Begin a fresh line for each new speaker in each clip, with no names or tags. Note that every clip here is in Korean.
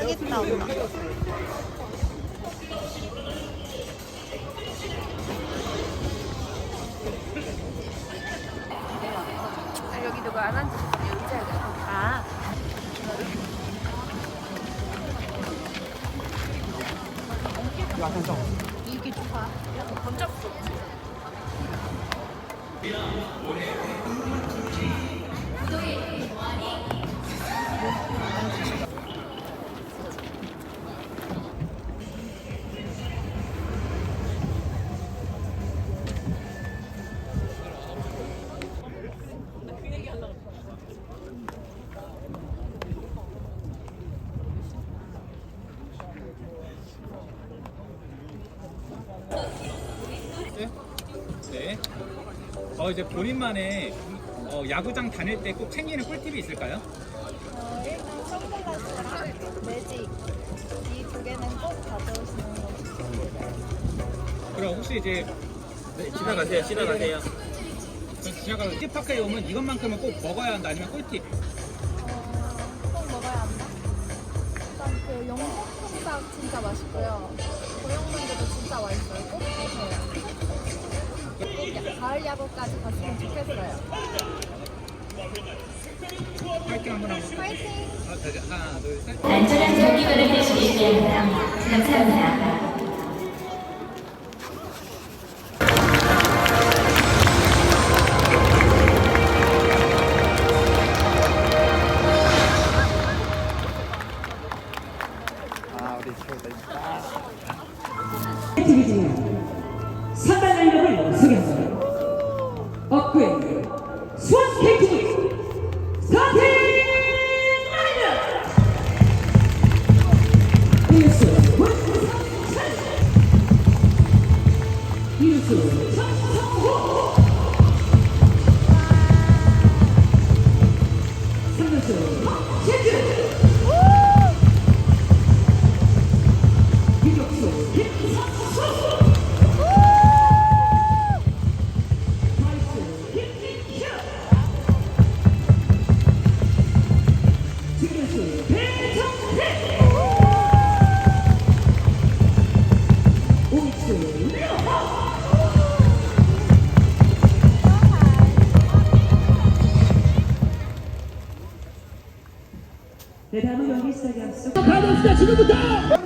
여기 있다 엄마.
아, 여기 누가 안 앉으셨어요? 의자에
아.
이게 좋아.
네. 어 이제 본인만의 어, 야구장 다닐 때 꼭 챙기는 꿀팁이 있을까요?
어, 일단 선글라스랑 매직 이 두 개는 꼭 가져오시는 거.
그럼 혹시 이제
네, 지나가세요, 지나가세요.
지나가서 시티파크에 오면 이것만큼은 꼭 먹어야 한다 아니면 꿀팁
어, 꼭 먹어야 한다. 일단 그 영국통닭 진짜 맛있고요. 고영만두도 진짜 맛있어요. 꼭 드세요. 가을 야구까지 갔으면 좋겠어요.
파이팅 한번 하고
파이팅!
아, 자, 하나 둘셋
안전한 경기만을 되시길 바랍니다. 감사합니다.
네, 다음은 경기 시작에 앞서 가봅시다 지금부터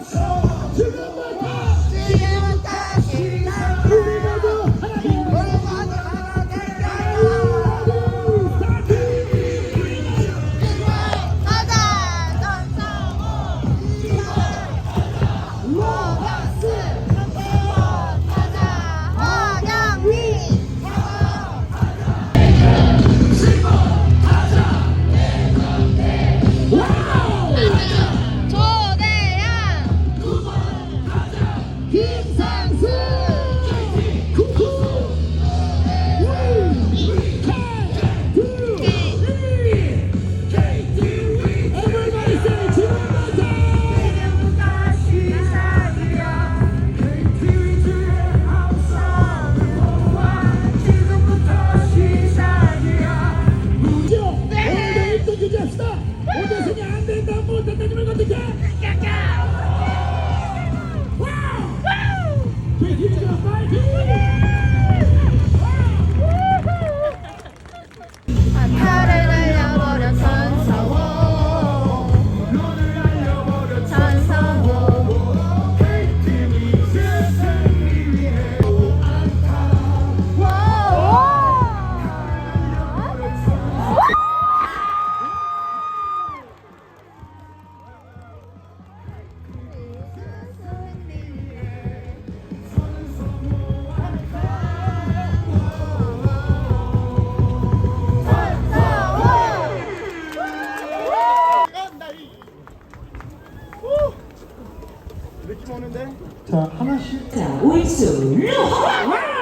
자
하나씩 자 오익수 류하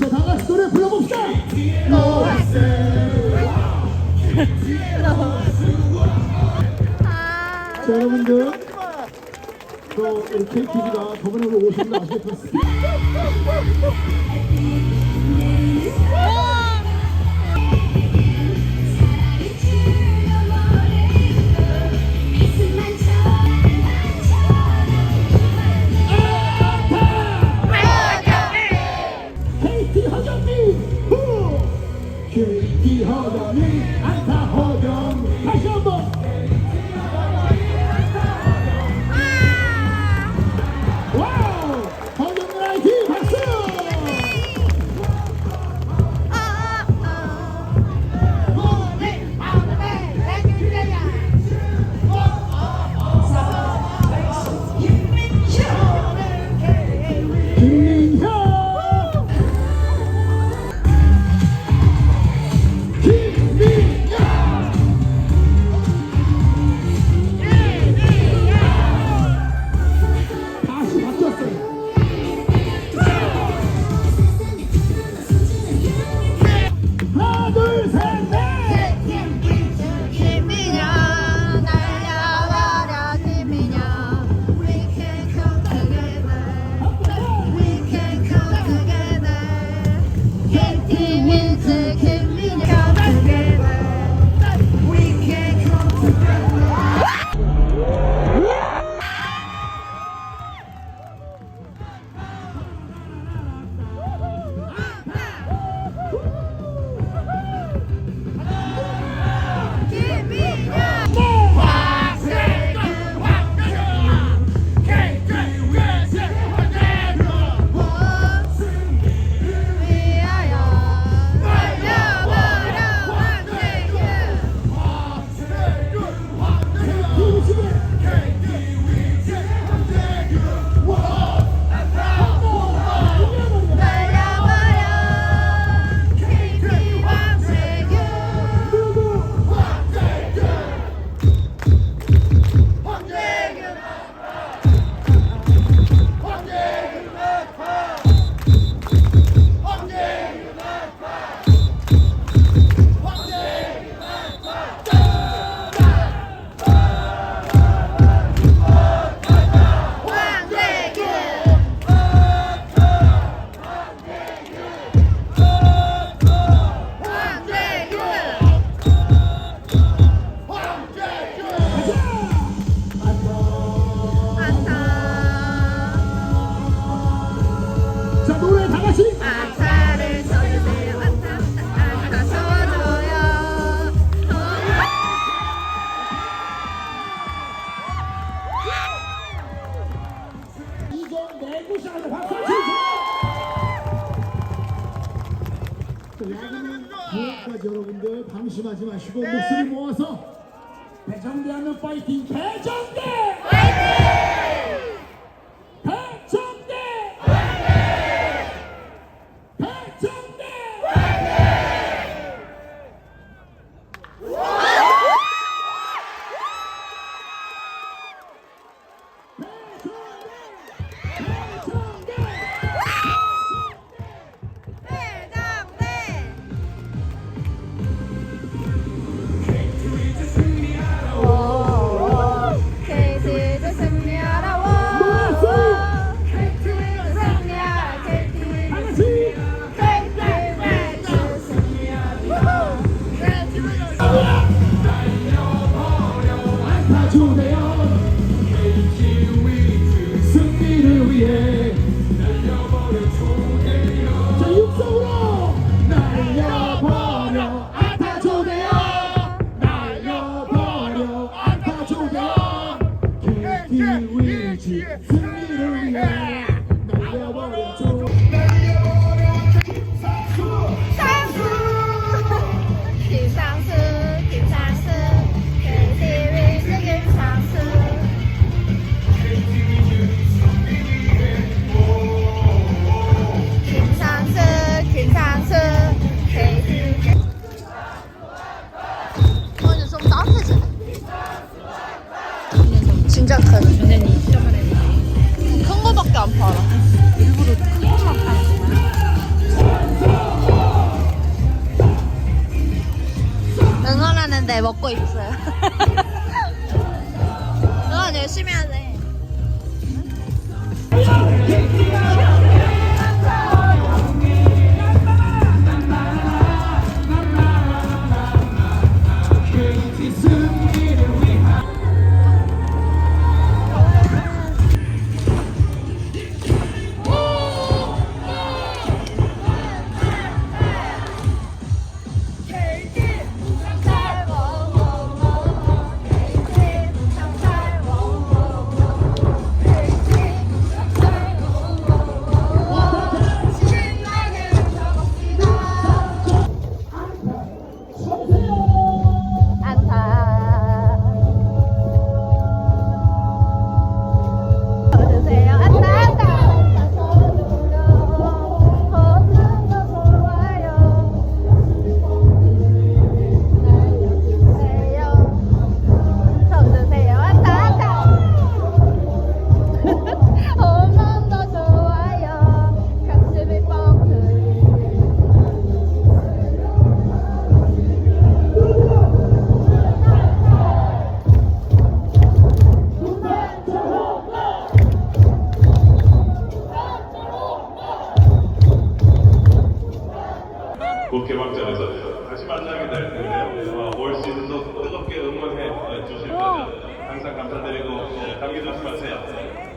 자 다같이 노래 불러봅시다. 자 여러분들 또 KTV가 저번에 오신다 아시겠습니다. KT 허정민 안타 내고 시작하자 박수 치세요 지금까지 여러분들 방심하지 마시고 목소리 모아서 배정대하는 파이팅 대정대!
감기 조심하세요.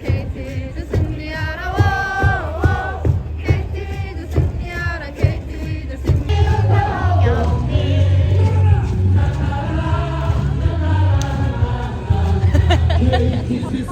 KT도 승리하라 워 KT도 승리하라 KT도 승리하라
안녕. 안녕. 야, 이거 뭐야?